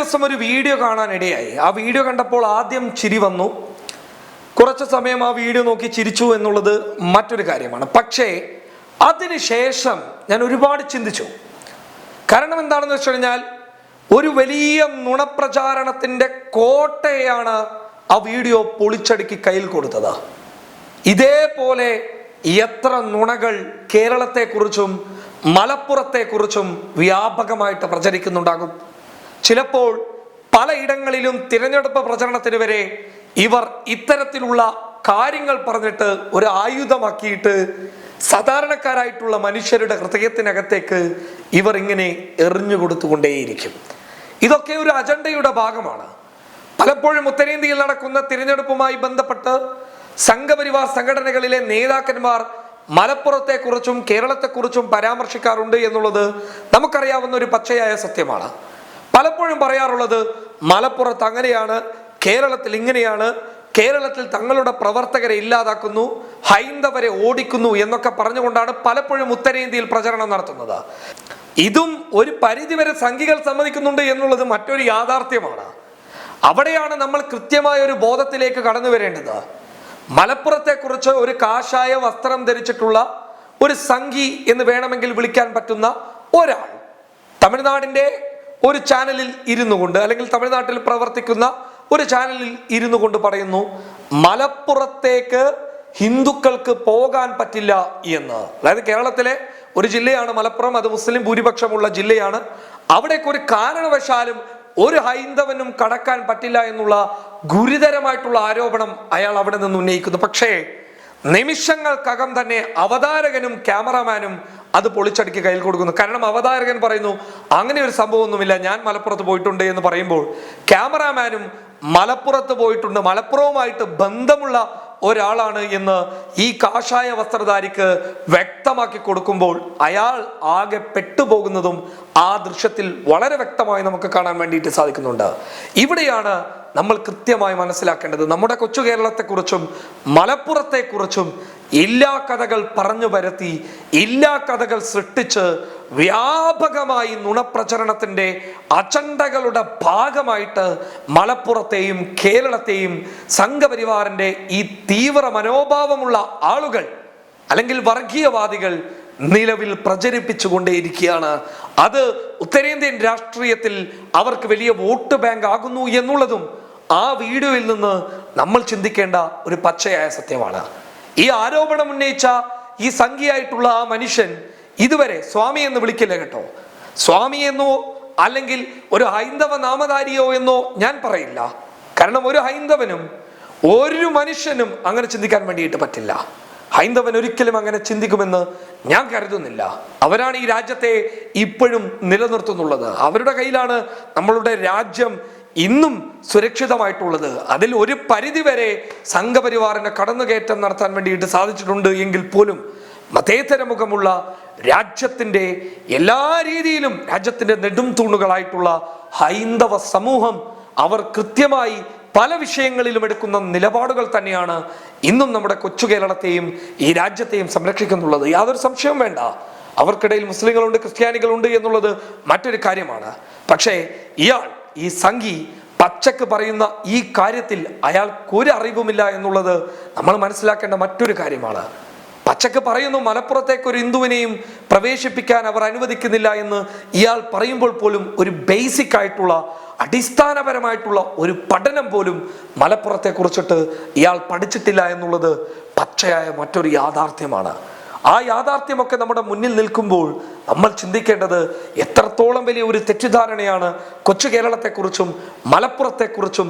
ദിവസം ഒരു വീഡിയോ കാണാനിടയായി. ആ വീഡിയോ കണ്ടപ്പോൾ ആദ്യം ചിരി വന്നു. കുറച്ച് സമയം ആ വീഡിയോ നോക്കി ചിരിച്ചു എന്നുള്ളത് മറ്റൊരു കാര്യമാണ്. പക്ഷേ അതിനുശേഷം ഞാൻ ഒരുപാട് ചിന്തിച്ചു. കാരണം എന്താണെന്ന് വെച്ച് കഴിഞ്ഞാൽ ഒരു വലിയ നുണപ്രചാരണത്തിന്റെ കോട്ടയാണ് ആ വീഡിയോ പൊളിച്ചടുക്കി കയ്യിൽ കൊടുത്തത്. ഇതേപോലെ എത്ര നുണകൾ കേരളത്തെക്കുറിച്ചും മലപ്പുറത്തെക്കുറിച്ചും വ്യാപകമായിട്ട് പ്രചരിക്കുന്നുണ്ടാകും. ചിലപ്പോൾ പലയിടങ്ങളിലും തിരഞ്ഞെടുപ്പ് പ്രചരണത്തിന് വരെ ഇവർ ഇത്തരത്തിലുള്ള കാര്യങ്ങൾ പറഞ്ഞിട്ട് ഒരു ആയുധമാക്കിയിട്ട് സാധാരണക്കാരായിട്ടുള്ള മനുഷ്യരുടെ ഹൃദയത്തിനകത്തേക്ക് ഇവർ ഇങ്ങനെ എറിഞ്ഞു കൊടുത്തുകൊണ്ടേയിരിക്കും. ഇതൊക്കെ ഒരു അജണ്ടയുടെ ഭാഗമാണ്. പലപ്പോഴും ഉത്തരേന്ത്യയിൽ നടക്കുന്ന തിരഞ്ഞെടുപ്പുമായി ബന്ധപ്പെട്ട് സംഘപരിവാർ സംഘടനകളിലെ നേതാക്കന്മാർ മലപ്പുറത്തെക്കുറിച്ചും കേരളത്തെക്കുറിച്ചും പരാമർശിക്കാറുണ്ട് എന്നുള്ളത് നമുക്കറിയാവുന്ന ഒരു പച്ചയായ സത്യമാണ്. പലപ്പോഴും പറയാറുള്ളത് മലപ്പുറത്ത് അങ്ങനെയാണ് കേരളത്തിൽ ഇങ്ങനെയാണ് കേരളത്തിൽ തങ്ങളുടെ പ്രവർത്തകരെ ഇല്ലാതാക്കുന്നു ഹൈന്ദവരെ ഓടിക്കുന്നു എന്നൊക്കെ പറഞ്ഞുകൊണ്ടാണ് പലപ്പോഴും ഉത്തരേന്ത്യയിൽ പ്രചരണം നടത്തുന്നത്. ഇതും ഒരു പരിധിവരെ സംഘികൾ സമ്മതിക്കുന്നുണ്ട് എന്നുള്ളത് മറ്റൊരു യാഥാർത്ഥ്യമാണ്. അവിടെയാണ് നമ്മൾ കൃത്യമായ ഒരു ബോധത്തിലേക്ക് കടന്നു വരേണ്ടത്. മലപ്പുറത്തെക്കുറിച്ച് ഒരു കാഷായ വസ്ത്രം ധരിച്ചിട്ടുള്ള ഒരു സംഘി എന്ന് വേണമെങ്കിൽ വിളിക്കാൻ പറ്റുന്ന ഒരാൾ തമിഴ്നാടിന്റെ ഒരു ചാനലിൽ ഇരുന്നു കൊണ്ട് അല്ലെങ്കിൽ തമിഴ്നാട്ടിൽ പ്രവർത്തിക്കുന്ന ഒരു ചാനലിൽ ഇരുന്നു കൊണ്ട് പറയുന്നു മലപ്പുറത്തേക്ക് ഹിന്ദുക്കൾക്ക് പോകാൻ പറ്റില്ല എന്ന്. അതായത് കേരളത്തിലെ ഒരു ജില്ലയാണ് മലപ്പുറം അത് മുസ്ലിം ഭൂരിപക്ഷമുള്ള ജില്ലയാണ്. അവിടേക്ക് ഒരു കാരണവശാലും ഒരു ഹൈന്ദവനും കടക്കാൻ പറ്റില്ല എന്നുള്ള ഗുരുതരമായിട്ടുള്ള ആരോപണം അയാൾ അവിടെ നിന്ന് ഉന്നയിക്കുന്നു. പക്ഷേ നിമിഷങ്ങൾക്കകം തന്നെ അവതാരകനും ക്യാമറമാനും അത് പൊളിച്ചടുക്കി കയ്യിൽ കൊടുക്കുന്നു. കാരണം അവതാരകൻ പറയുന്നു അങ്ങനെ ഒരു സംഭവമൊന്നുമില്ല. ഞാൻ മലപ്പുറത്ത് പോയിട്ടുണ്ട് എന്ന് പറയുമ്പോൾ ക്യാമറാമാനും മലപ്പുറത്ത് പോയിട്ടുണ്ട്. മലപ്പുറവുമായിട്ട് ബന്ധമുള്ള ഒരാളാണ് എന്ന് ഈ കാഷായ വസ്ത്രധാരിക്ക് വ്യക്തമാക്കി കൊടുക്കുമ്പോൾ അയാൾ ആകെ പെട്ടുപോകുന്നതും ആ ദൃശ്യത്തിൽ വളരെ വ്യക്തമായി നമുക്ക് കാണാൻ വേണ്ടിയിട്ട് സാധിക്കുന്നുണ്ട്. ഇവിടെയാണ് നമ്മൾ കൃത്യമായി മനസ്സിലാക്കേണ്ടത് നമ്മുടെ കൊച്ചു കേരളത്തെക്കുറിച്ചും മലപ്പുറത്തെക്കുറിച്ചും എല്ലാ കഥകൾ പറഞ്ഞു പരത്തി എല്ലാ കഥകൾ സൃഷ്ടിച്ച് വ്യാപകമായി നുണപ്രചരണത്തിന്റെ അജണ്ടകളുടെ ഭാഗമായിട്ട് മലപ്പുറത്തെയും കേരളത്തെയും സംഘപരിവാറിന്റെ ഈ തീവ്ര മനോഭാവമുള്ള ആളുകൾ അല്ലെങ്കിൽ വർഗീയവാദികൾ നിലവിൽ പ്രചരിപ്പിച്ചുകൊണ്ടേയിരിക്കുകയാണ്. അത് ഉത്തരേന്ത്യൻ രാഷ്ട്രീയത്തിൽ അവർക്ക് വലിയ വോട്ട് ബാങ്ക് ആകുന്നു എന്നുള്ളതും ആ വീഡിയോയിൽ നിന്ന് നമ്മൾ ചിന്തിക്കേണ്ട ഒരു പച്ചയായ സത്യമാണ്. ഈ ആരോപണം ഉന്നയിച്ച ഈ സംഖ്യയായിട്ടുള്ള ആ മനുഷ്യൻ ഇതുവരെ സ്വാമി എന്ന് വിളിക്കില്ല കേട്ടോ. സ്വാമി എന്നോ അല്ലെങ്കിൽ ഒരു ഹൈന്ദവ നാമധാരിയോ എന്നോ ഞാൻ പറയില്ല. കാരണം ഒരു ഹൈന്ദവനും ഒരു മനുഷ്യനും അങ്ങനെ ചിന്തിക്കാൻ വേണ്ടിയിട്ട് പറ്റില്ല. ഹൈന്ദവൻ ഒരിക്കലും അങ്ങനെ ചിന്തിക്കുമെന്ന് ഞാൻ കരുതുന്നില്ല. അവരാണ് ഈ രാജ്യത്തെ ഇപ്പോഴും നിലനിർത്തുന്നുള്ളത്. അവരുടെ കയ്യിലാണ് നമ്മളുടെ രാജ്യം ഇന്നും സുരക്ഷിതമായിട്ടുള്ളത്. അതിൽ ഒരു പരിധിവരെ സംഘപരിവാറിന് കടന്നുകയറ്റം നടത്താൻ വേണ്ടിയിട്ട് സാധിച്ചിട്ടുണ്ട് എങ്കിൽ പോലും മതേതര മുഖമുള്ള രാജ്യത്തിന്റെ എല്ലാ രീതിയിലും രാജ്യത്തിന്റെ നെടും തൂണുകളായിട്ടുള്ള ഹൈന്ദവ സമൂഹം അവർ കൃത്യമായി പല വിഷയങ്ങളിലും എടുക്കുന്ന നിലപാടുകൾ തന്നെയാണ് ഇന്നും നമ്മുടെ കൊച്ചു കേരളത്തെയും ഈ രാജ്യത്തെയും സംരക്ഷിക്കുന്നുള്ളത്. യാതൊരു സംശയവും വേണ്ട. അവർക്കിടയിൽ മുസ്ലിങ്ങളുണ്ട് ക്രിസ്ത്യാനികളുണ്ട് എന്നുള്ളത് മറ്റൊരു കാര്യമാണ്. പക്ഷേ ഇയാൾ ഈ സംഘി പച്ചക്ക് പറയുന്ന ഈ കാര്യത്തിൽ അയാൾക്ക് ഒരു അറിവുമില്ല എന്നുള്ളത് നമ്മൾ മനസ്സിലാക്കേണ്ട മറ്റൊരു കാര്യമാണ്. പച്ചക്ക് പറയുന്നു മലപ്പുറത്തേക്ക് ഒരു ഹിന്ദുവിനെയും പ്രവേശിപ്പിക്കാൻ അവർ അനുവദിക്കുന്നില്ല എന്ന് ഇയാൾ പറയുമ്പോൾ പോലും ഒരു ബേസിക് ആയിട്ടുള്ള അടിസ്ഥാനപരമായിട്ടുള്ള ഒരു പഠനം പോലും മലപ്പുറത്തെ കുറിച്ചിട്ട് ഇയാൾ പഠിച്ചിട്ടില്ല എന്നുള്ളത് പച്ചയായ മറ്റൊരു യാഥാർത്ഥ്യമാണ്. ആ യാഥാർത്ഥ്യമൊക്കെ നമ്മുടെ മുന്നിൽ നിൽക്കുമ്പോൾ നമ്മൾ ചിന്തിക്കേണ്ടത് എത്രത്തോളം വലിയ ഒരു തെറ്റിദ്ധാരണയാണ് കൊച്ചു കേരളത്തെക്കുറിച്ചും മലപ്പുറത്തെക്കുറിച്ചും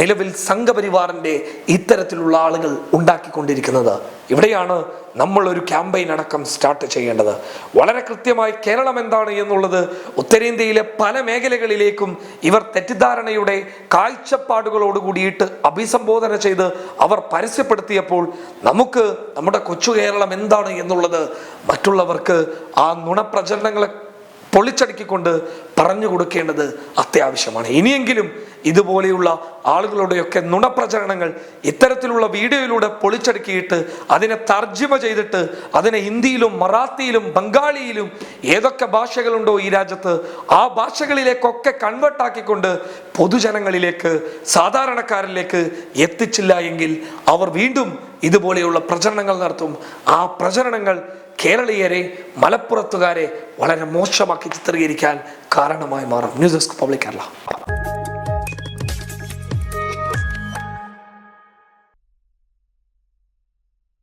നിലവിൽ സംഘപരിവാറിന്റെ ഇത്തരത്തിലുള്ള ആളുകൾ ഉണ്ടാക്കിക്കൊണ്ടിരിക്കുന്നത്. ഇവിടെയാണ് നമ്മൾ ഒരു ക്യാമ്പയിൻ അടക്കം സ്റ്റാർട്ട് ചെയ്യേണ്ടത്. വളരെ കൃത്യമായി കേരളം എന്താണ് എന്നുള്ളത് ഉത്തരേന്ത്യയിലെ പല മേഖലകളിലേക്കും ഇവർ തെറ്റിദ്ധാരണയുടെ കാഴ്ചപ്പാടുകളോട് കൂടിയിട്ട് അഭിസംബോധന ചെയ്ത് അവർ പരസ്യപ്പെടുത്തിയപ്പോൾ നമുക്ക് നമ്മുടെ കൊച്ചു കേരളം എന്താണ് എന്നുള്ളത് മറ്റുള്ളവർക്ക് ആ നുണപ്രചരണങ്ങളെ പൊളിച്ചടുക്കിക്കൊണ്ട് പറഞ്ഞു കൊടുക്കേണ്ടത് അത്യാവശ്യമാണ്. ഇനിയെങ്കിലും ഇതുപോലെയുള്ള ആളുകളുടെയൊക്കെ നുണപ്രചരണങ്ങൾ ഇത്തരത്തിലുള്ള വീഡിയോയിലൂടെ പൊളിച്ചടുക്കിയിട്ട് അതിനെ തർജിമ ചെയ്തിട്ട് അതിനെ ഹിന്ദിയിലും മറാത്തിയിലും ബംഗാളിയിലും ഏതൊക്കെ ഭാഷകളുണ്ടോ ഈ രാജ്യത്ത് ആ ഭാഷകളിലേക്കൊക്കെ കൺവേർട്ടാക്കിക്കൊണ്ട് പൊതുജനങ്ങളിലേക്ക് സാധാരണക്കാരിലേക്ക് എത്തിച്ചില്ല എങ്കിൽ അവർ വീണ്ടും ഇതുപോലെയുള്ള പ്രചരണങ്ങൾ നടത്തും. ആ പ്രചരണങ്ങൾ കേരളീയരെ മലപ്പുറത്തുകാരെ വളരെ മോശമാക്കി ചിത്രീകരിക്കാൻ കാരണമായി മാറും. News desk public Kerala.